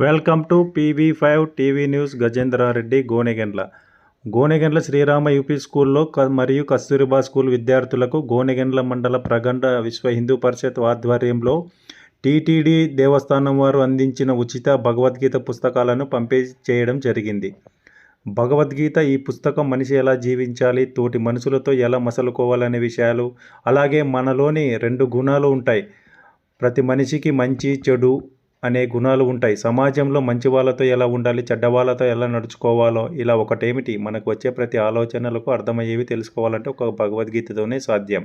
Welcome to PV five TV news Gajendra Reddy Gonegandla. Gonegandla Srirama UP స్కూల్లో క- మరియు Kasturba school విద్యార్థులకు గోనెగండ్ల మండల ప్రగండ విశ్వ హిందూ పరిషత్ ఆధ్వర్యంలో టీటీడీ దేవస్థానం వారు అందించిన ఉచిత భగవద్గీత పుస్తకాలను పంపిణీ చేయడం జరిగింది. భగవద్గీత ఈ పుస్తకం మనిషి ఎలా జీవించాలి తోటి మనుషులతో ఎలా మసలుకోవాలనే విషయాలు అలాగే మనలోని రెండు గుణాలు ఉంటాయి. ప్రతి మనిషికి మంచి చెడు అనే గుణాలు ఉంటాయి. సమాజంలో మంచి వాళ్ళతో ఎలా ఉండాలి చెడ్డ వాళ్ళతో ఎలా నడుచుకోవాలో ఇలా ఒకటేమిటి? మనకు వచ్చే ప్రతి ఆలోచనలకు అర్థమయ్యేవి తెలుసుకోవాలంటే ఒక భగవద్గీతతోనే సాధ్యం.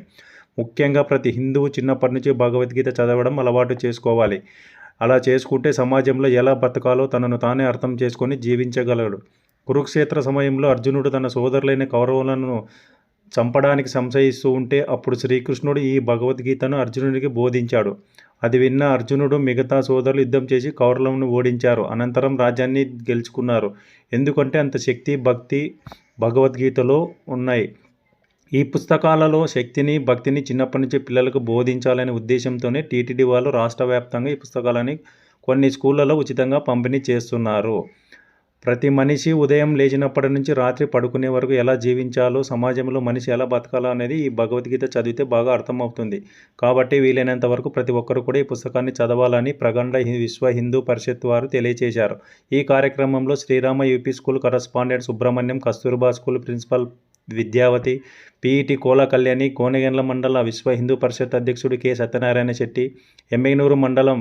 ముఖ్యంగా ప్రతి హిందువు చిన్నప్పటి నుంచి భగవద్గీత చదవడం అలవాటు చేసుకోవాలి. అలా చేసుకుంటే సమాజంలో ఎలా బతకాలో తనను తానే అర్థం చేసుకొని జీవించగలడు. కురుక్షేత్ర సమయంలో అర్జునుడు తన సోదరులైన కౌరవులను చంపడానికి సంశయిస్తూ ఉంటే అప్పుడు శ్రీకృష్ణుడు ఈ భగవద్గీతను అర్జునుడికి బోధించాడు. అది విన్న అర్జునుడు మిగతా సోదరులు యుద్ధం చేసి కౌరవులను ఓడించారు. అనంతరం రాజ్యాన్ని గెలుచుకున్నారు. ఎందుకంటే అంత శక్తి భక్తి భగవద్గీతలో ఉన్నాయి. ఈ పుస్తకాలలో శక్తిని భక్తిని చిన్నప్పటి నుంచి పిల్లలకు బోధించాలనే ఉద్దేశంతోనే టీటీడీ వాళ్ళు రాష్ట్ర వ్యాప్తంగా ఈ పుస్తకాలని కొన్ని స్కూళ్ళలో ఉచితంగా పంపిణీ చేస్తున్నారు. ప్రతి మనిషి ఉదయం లేచినప్పటి నుంచి రాత్రి పడుకునే వరకు ఎలా జీవించాలో సమాజంలో మనిషి ఎలా బతకాలో అనేది ఈ భగవద్గీత చదివితే బాగా అర్థమవుతుంది. కాబట్టి వీలైనంత వరకు ప్రతి ఒక్కరు కూడా ఈ పుస్తకాన్ని చదవాలని ప్రగండ విశ్వ హిందూ పరిషత్ వారు తెలియజేశారు ఈ కార్యక్రమంలో Srirama UP school correspondent Subrahmanyam Kasturba school principal Vidyavathi PET Kola Kalyani Konegandla మండల విశ్వ హిందూ పరిషత్ అధ్యక్షుడు కె. సత్యనారాయణ శెట్టి ఎమ్మెగనూరు మండలం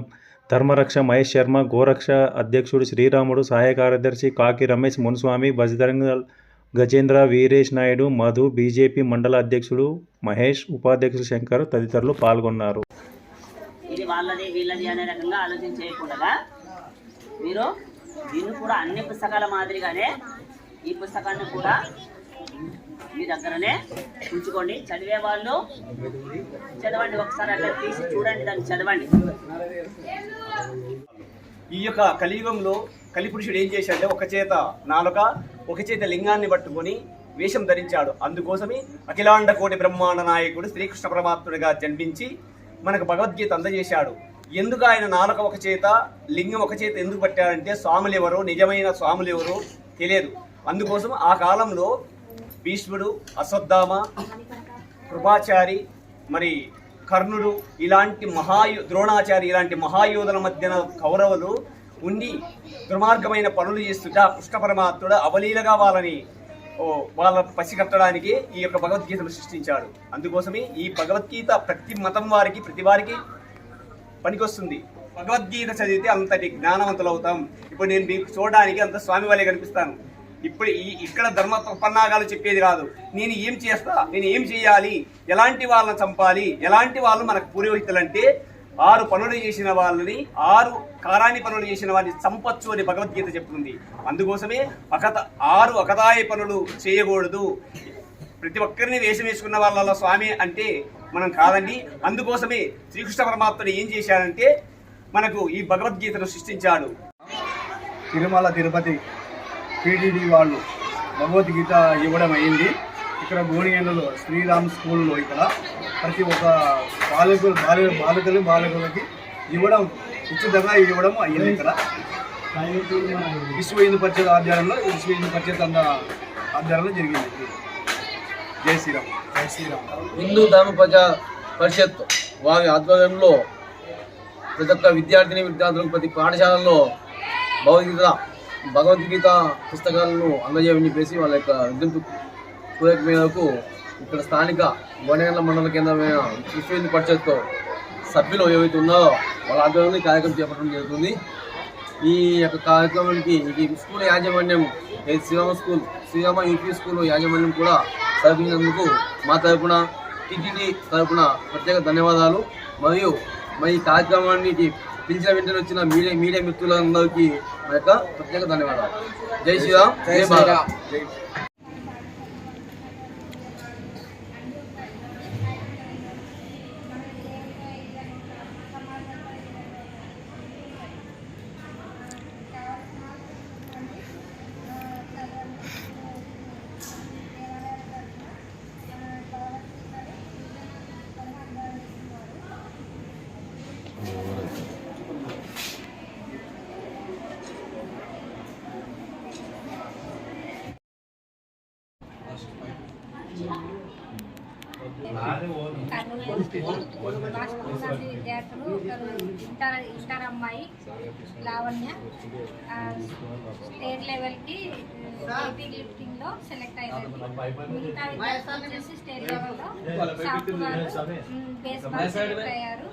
ధర్మరక్ష మహేష్ శర్మ గోరక్ష అధ్యక్షుడు శ్రీరాముడు సహాయ కార్యదర్శి కాకి రమేష్ మున్స్వామి బజరంగ గజేంద్ర వీరేష్ నాయుడు మధు బీజేపీ మండల అధ్యక్షుడు మహేష్ ఉపాధ్యక్షుడు శంకర్ తదితరులు పాల్గొన్నారు. ఇది వాళ్ళది వీళ్ళది అనే రకంగా ఆలోచన చేయకుండా మీరు దీన్ని కూడా అన్ని పుస్తకాల మాదిరిగానే ఈ పుస్తకాన్ని కూడా మీ దగ్గరనే ఉంచుకోండి. చదివే వాళ్ళు చదవండి ఒకసారి అట్లా తీసి చూడండి దాన్ని చదవండి. ఈ యొక్క కలియుగంలో కలిపురుషుడు ఏం చేశాడంటే ఒక చేత నాలుక ఒక చేత లింగాన్ని పట్టుకొని వేషం ధరించాడు. అందుకోసమే అఖిలాండ కోటి బ్రహ్మాండ నాయకుడు శ్రీకృష్ణ పరమాత్ముడిగా జన్మించి మనకు భగవద్గీత అందజేశాడు. ఎందుకు ఆయన నాలుక ఒక చేత లింగం ఒక చేత ఎందుకు పట్టాడంటే స్వాములు ఎవరో నిజమైన స్వాములు ఎవరో తెలియదు. అందుకోసం ఆ కాలంలో భీష్ముడు అశ్వత్థామ కృపాచారి మరి కర్ణుడు ఇలాంటి మహాయు ద్రోణాచారి ఇలాంటి మహాయోధుల మధ్యన కౌరవులు ఉండి దుర్మార్గమైన పనులు చేస్తుంటే ఆ కృష్ణ పరమాత్ముడు అవలీలగా వాళ్ళని వాళ్ళ పసిగట్టడానికి ఈ యొక్క భగవద్గీతను సృష్టించాడు. అందుకోసమే ఈ భగవద్గీత ప్రతి మతం వారికి ప్రతి వారికి పనికొస్తుంది. భగవద్గీత చదివితే అంతటి జ్ఞానవంతులు అవుతాం ఇప్పుడు నేను మీకు చూడడానికి అంత స్వామి వాళ్ళే కనిపిస్తాను. ఇప్పుడు ఈ ఇక్కడ ధర్మ ఉపన్నాగాలు చెప్పేది కాదు. నేను ఏం చేస్తా? నేను ఏం చేయాలి? ఎలాంటి వాళ్ళని చంపాలి? ఎలాంటి వాళ్ళు మనకు పురోహితులంటే ఆరు పనులు చేసిన వాళ్ళని ఆరు కారాని పనులు చేసిన వారిని చంపచ్చు అని భగవద్గీత చెప్తుంది. అందుకోసమే అకత ఆరు అకదాయ పనులు చేయకూడదు. ప్రతి ఒక్కరిని వేషం వేసుకున్న వాళ్ళ స్వామి అంటే మనం కాదండి. అందుకోసమే శ్రీకృష్ణ పరమాత్ముడు ఏం చేశాడంటే మనకు ఈ భగవద్గీతను సృష్టించాడు. తిరుమల తిరుపతి పీటీడీ వాళ్ళు భగవద్గీత ఇవ్వడం అయింది. ఇక్కడ గోనిగండలో శ్రీరామ్ స్కూల్లో ఇక్కడ ప్రతి ఒక్క బాలికలు బాలి బాలికలు బాలికలకి ఇవ్వడం ఉచితంగా ఇవ్వడం అయ్యింది ఇక్కడ. విశ్వ హిందూ పరిషత్ ఆధ్వర్యంలో విశ్వ హిందూ పరిషత్ అన్న ఆధ్వర్యంలో జరిగింది. జై శ్రీరామ్. జై శ్రీరామ్. హిందూ ధర్మ ప్రజా పరిషత్ వారి ఆధ్వర్యంలో ప్రతి ఒక్క విద్యార్థిని విద్యార్థులకు ప్రతి పాఠశాలలో భగవద్గీత భగవద్గీత పుస్తకాలను అందజేయమని చెప్పేసి వాళ్ళ యొక్క విద్యుత్ కోరిక మేరకు ఇక్కడ స్థానిక గోనగండ్ల మండల కేంద్రమైన విశ్వ పరిషత్తో పరిషత్ సభ్యులు ఏవైతే ఉన్నారో వాళ్ళ ఆధ్వర్యంలో కార్యక్రమం చేపట్టడం జరుగుతుంది. ఈ యొక్క కార్యక్రమానికి ఈ స్కూల్ యాజమాన్యం Srirama school Srirama UP school యాజమాన్యం కూడా సహకరించినందుకు మా తరపున టీటీడీ తరపున ప్రత్యేక ధన్యవాదాలు. మరియు మరి ఈ కార్యక్రమానికి పిలిచిన వెంటనే వచ్చిన మీడియా మీడియా మిత్రులందరికీ యొక్క ప్రత్యేక ధన్యవాదాలు. జై శ్రీరామ్ జై భారత్. కర్నూలు విద్యార్థులు ఒకరు ఇంటర్ ఇంటర్ అమ్మాయి లావణ్య ఆ, స్టేట్ లెవెల్కి ఏపీ లిఫ్టింగ్లో సెలెక్ట్ అయ్యారు మిగతా విద్యార్థులు వచ్చేసి స్టేట్ లెవెల్లో సాఫ్ట్ బేస్ బాల్ సెలెక్ట్ అయ్యారు